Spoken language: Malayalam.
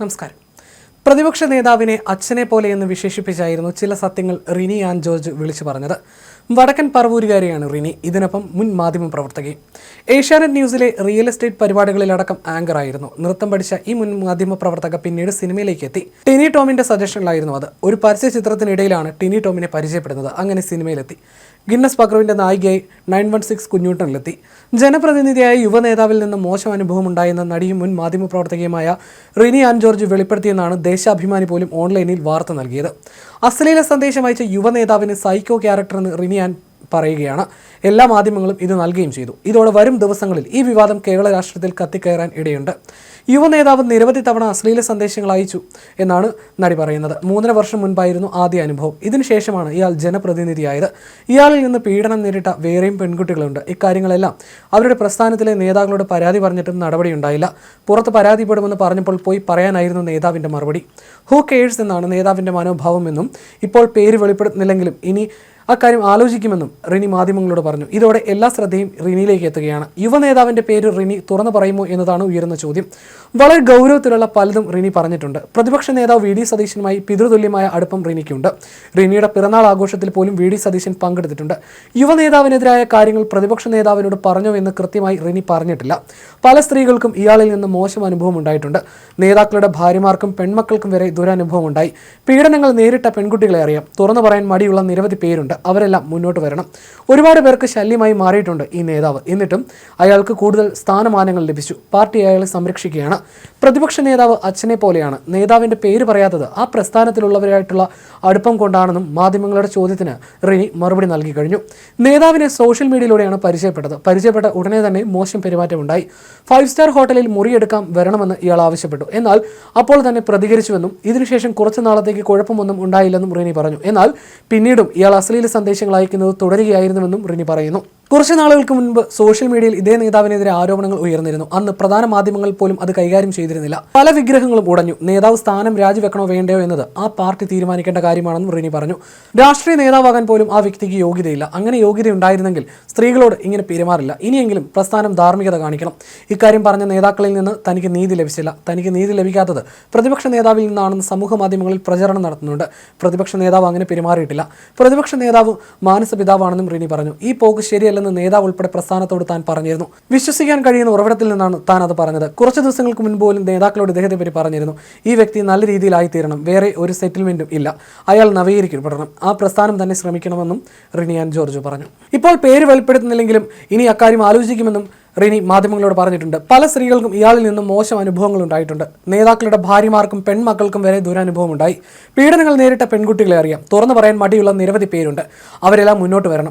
നമസ്കാരം. പ്രതിപക്ഷ നേതാവിനെ അച്ഛനെ പോലെ എന്ന് വിശേഷിപ്പിച്ചായിരുന്നു ചില സത്യങ്ങൾ റിനി ആൻ ജോർജ് വിളിച്ചു പറഞ്ഞത്. വടക്കൻ പറവൂരുകാരിയാണ് റിനി. ഇതിനൊപ്പം മുൻ മാധ്യമ പ്രവർത്തകയും. ഏഷ്യാനെറ്റ് ന്യൂസിലെ റിയൽ എസ്റ്റേറ്റ് പരിപാടികളിലടക്കം ആങ്കറായിരുന്നു നൃത്തം പഠിച്ച ഈ മുൻ മാധ്യമ പ്രവർത്തക പിന്നീട് സിനിമയിലേക്ക് എത്തി. ടിനി ടോമിന്റെ സജഷനിലായിരുന്നു അത്. ഒരു പരസ്യ ചിത്രത്തിനിടയിലാണ് ടിനി ടോമിനെ പരിചയപ്പെടുന്നത്. അങ്ങനെ സിനിമയിലെത്തി. ഗിന്നസ് പക്രുവിന്റെ നായികയായി നയൻ വൺ സിക്സ് കുഞ്ഞൂട്ടനിലെത്തി. ജനപ്രതിനിധിയായ യുവനേതാവിൽ നിന്ന് മോശം അനുഭവം ഉണ്ടായെന്ന നടിയും മുൻ മാധ്യമപ്രവർത്തകയുമായ റിനി ആൻ ജോർജ് വെളിപ്പെടുത്തിയെന്നാണ് ദേശാഭിമാനി പോലും ഓൺലൈനിൽ വാർത്ത നൽകിയത്. അശ്ലീല സന്ദേശം അയച്ച യുവനേതാവിന് സൈക്കോ ക്യാരക്ടർ എന്ന് റിനി ആൻ പറയുകയാണ്. എല്ലാ മാധ്യമങ്ങളും ഇത് നൽകുകയും ചെയ്തു. ഇതോടെ വരും ദിവസങ്ങളിൽ ഈ വിവാദം കേരള രാഷ്ട്രീയത്തിൽ കത്തിക്കയറാൻ ഇടയുണ്ട്. യുവനേതാവ് നിരവധി തവണ അശ്ലീല സന്ദേശങ്ങൾ അയച്ചു എന്നാണ് നടി പറയുന്നത്. മൂന്നര വർഷം മുൻപായിരുന്നു ആദ്യ അനുഭവം. ഇതിനുശേഷമാണ് ഇയാൾ ജനപ്രതിനിധിയായത്. ഇയാളിൽ നിന്ന് പീഡനം നേരിട്ട വേറെയും പെൺകുട്ടികളുണ്ട്. ഇക്കാര്യങ്ങളെല്ലാം അവരുടെ പ്രസ്ഥാനത്തിലെ നേതാക്കളോട് പരാതി പറഞ്ഞിട്ടും നടപടിയുണ്ടായില്ല. പുറത്ത് പരാതിപ്പെടുമെന്ന് പറഞ്ഞപ്പോൾ പോയി പറയാനായിരുന്നു നേതാവിന്റെ മറുപടി. ഹൂ കെയേഴ്സ് എന്നാണ് നേതാവിന്റെ മനോഭാവമെന്നും ഇപ്പോൾ പേര് വെളിപ്പെടുത്തുന്നില്ലെങ്കിലും ഇനി അക്കാര്യം ആലോചിക്കുമെന്നും റിനി മാധ്യമങ്ങളോട് പറഞ്ഞു. ഇതോടെ എല്ലാ ശ്രദ്ധയും റിനിയിലേക്ക് എത്തുകയാണ്. യുവനേതാവിന്റെ പേര് റിനി തുറന്നു പറയുമോ എന്നതാണ് ഉയരുന്ന ചോദ്യം. വളരെ ഗൗരവത്തിലുള്ള പലതും റിനി പറഞ്ഞിട്ടുണ്ട്. പ്രതിപക്ഷ നേതാവ് വി ഡി സതീശനുമായി പിതൃതുല്യമായ അടുപ്പം റിനിക്കുണ്ട്. റിനിയുടെ പിറന്നാൾ ആഘോഷത്തിൽ പോലും വി ഡി സതീശൻ പങ്കെടുത്തിട്ടുണ്ട്. യുവനേതാവിനെതിരായ കാര്യങ്ങൾ പ്രതിപക്ഷ നേതാവിനോട് പറഞ്ഞോ എന്ന് കൃത്യമായി റിനി പറഞ്ഞിട്ടില്ല. പല സ്ത്രീകൾക്കും ഇയാളിൽ നിന്ന് മോശം അനുഭവം ഉണ്ടായിട്ടുണ്ട്. നേതാക്കളുടെ ഭാര്യമാർക്കും പെൺമക്കൾക്കും വരെ ദുരനുഭവം ഉണ്ടായി. പീഡനങ്ങൾ നേരിട്ട പെൺകുട്ടികളെ അറിയാം. തുറന്നു പറയാൻ മടിയുള്ള നിരവധി പേരുണ്ട്. അവരെല്ലാം മുന്നോട്ട് വരണം. ഒരുപാട് പേർക്ക് ശല്യമായി മാറിയിട്ടുണ്ട് ഈ നേതാവ്. എന്നിട്ടും അയാൾക്ക് കൂടുതൽ സ്ഥാനമാനങ്ങൾ ലഭിച്ചു. പാർട്ടി അയാളെ സംരക്ഷിക്കുകയാണ്. പ്രതിപക്ഷ നേതാവ് അച്ഛനെ പോലെയാണ്. നേതാവിന്റെ പേര് പറയാത്തത് ആ പ്രസ്ഥാനത്തിലുള്ളവരായിട്ടുള്ള അടുപ്പം കൊണ്ടാണെന്നും മാധ്യമങ്ങളുടെ ചോദ്യത്തിന് റിനി മറുപടി നൽകി കഴിഞ്ഞു. നേതാവിനെ സോഷ്യൽ മീഡിയയിലൂടെയാണ് പരിചയപ്പെട്ടത്. പരിചയപ്പെട്ട ഉടനെ തന്നെ മോശം പെരുമാറ്റമുണ്ടായി. ഫൈവ് സ്റ്റാർ ഹോട്ടലിൽ മുറിയെടുക്കാൻ വരണമെന്ന് ഇയാൾ ആവശ്യപ്പെട്ടു. എന്നാൽ അപ്പോൾ തന്നെ പ്രതികരിച്ചുവെന്നും ഇതിനുശേഷം കുറച്ചു നാളത്തേക്ക് കുഴപ്പമൊന്നും ഉണ്ടായില്ലെന്നും റിനി പറഞ്ഞു. എന്നാൽ പിന്നീടും ഇയാൾ അശ്ലീല സന്ദേശങ്ങൾ അയക്കുന്നത് തുടരുകയായിരുന്നുവെന്നും റിനി പറയുന്നു. കുറച്ച് നാളുകൾക്ക് മുൻപ് സോഷ്യൽ മീഡിയയിൽ ഇതേ നേതാവിനെതിരെ ആരോപണങ്ങൾ ഉയർന്നിരുന്നു. അന്ന് പ്രധാന മാധ്യമങ്ങൾ പോലും അത് കൈകാര്യം ചെയ്തിരുന്നില്ല. പല വിഗ്രഹങ്ങളും ഉടഞ്ഞു. നേതാവ് സ്ഥാനം രാജിവെക്കണോ വേണ്ടയോ എന്നത് ആ പാർട്ടി തീരുമാനിക്കേണ്ട കാര്യമാണെന്നും റിനി പറഞ്ഞു. രാഷ്ട്രീയ നേതാവാകാൻ പോലും ആ വ്യക്തിക്ക് യോഗ്യതയില്ല. അങ്ങനെ യോഗ്യത ഉണ്ടായിരുന്നെങ്കിൽ സ്ത്രീകളോട് ഇങ്ങനെ പെരുമാറില്ല. ഇനിയെങ്കിലും പ്രസ്ഥാനം ധാർമ്മികത കാണിക്കണം. ഇക്കാര്യം പറഞ്ഞ നേതാക്കളിൽ നിന്ന് തനിക്ക് നീതി ലഭിച്ചില്ല. തനിക്ക് നീതി ലഭിക്കാത്തത് പ്രതിപക്ഷ നേതാവിൽ നിന്നാണെന്ന് സമൂഹ മാധ്യമങ്ങളിൽ പ്രചരണം നടത്തുന്നുണ്ട്. പ്രതിപക്ഷ നേതാവ് അങ്ങനെ പെരുമാറിയിട്ടില്ല. പ്രതിപക്ഷ നേതാവ് മാനസപിതാവാണെന്നും റിനി പറഞ്ഞു. ഈ പോക്ക് ശരിയല്ലെന്ന് നേതാവ് ഉൾപ്പെടെ പ്രസ്ഥാനത്തോട് താൻ പറഞ്ഞിരുന്നു. വിശ്വസിക്കാൻ കഴിയുന്ന ഉറവിടത്തിൽ നിന്നാണ് താൻ അത് പറഞ്ഞത്. കുറച്ച് ദിവസങ്ങൾക്ക് മുൻപ് പോലും നേതാക്കളോട് ഇദ്ദേഹത്തെ പറ്റി പറഞ്ഞിരുന്നു. ഈ വ്യക്തി നല്ല രീതിയിലായി തീരണം വേറെ ഒരു സെറ്റിൽമെന്റും ഇല്ല. അയാൾ നവീകരിക്കപ്പെടണം. ആ പ്രസ്ഥാനം തന്നെ ശ്രമിക്കണമെന്നും റിനിയാൻ ജോർജ് പറഞ്ഞു. ഇപ്പോൾ പേര് വെളിപ്പെടുത്തുന്നില്ലെങ്കിലും ഇനി അക്കാര്യം ആലോചിക്കുമെന്നും റിനി മാധ്യമങ്ങളോട് പറഞ്ഞിട്ടുണ്ട്. പല സ്ത്രീകൾക്കും ഇയാളിൽ നിന്നും മോശം അനുഭവങ്ങൾ ഉണ്ടായിട്ടുണ്ട്. നേതാക്കളുടെ ഭാര്യമാർക്കും പെൺമക്കൾക്കും വരെ ദുരനുഭവം ഉണ്ടായി. പീഡനങ്ങൾ നേരിട്ട പെൺകുട്ടികളെ അറിയാം. തുറന്നു പറയാൻ മടിയുള്ള നിരവധി പേരുണ്ട്. അവരെല്ലാം മുന്നോട്ട് വരണം.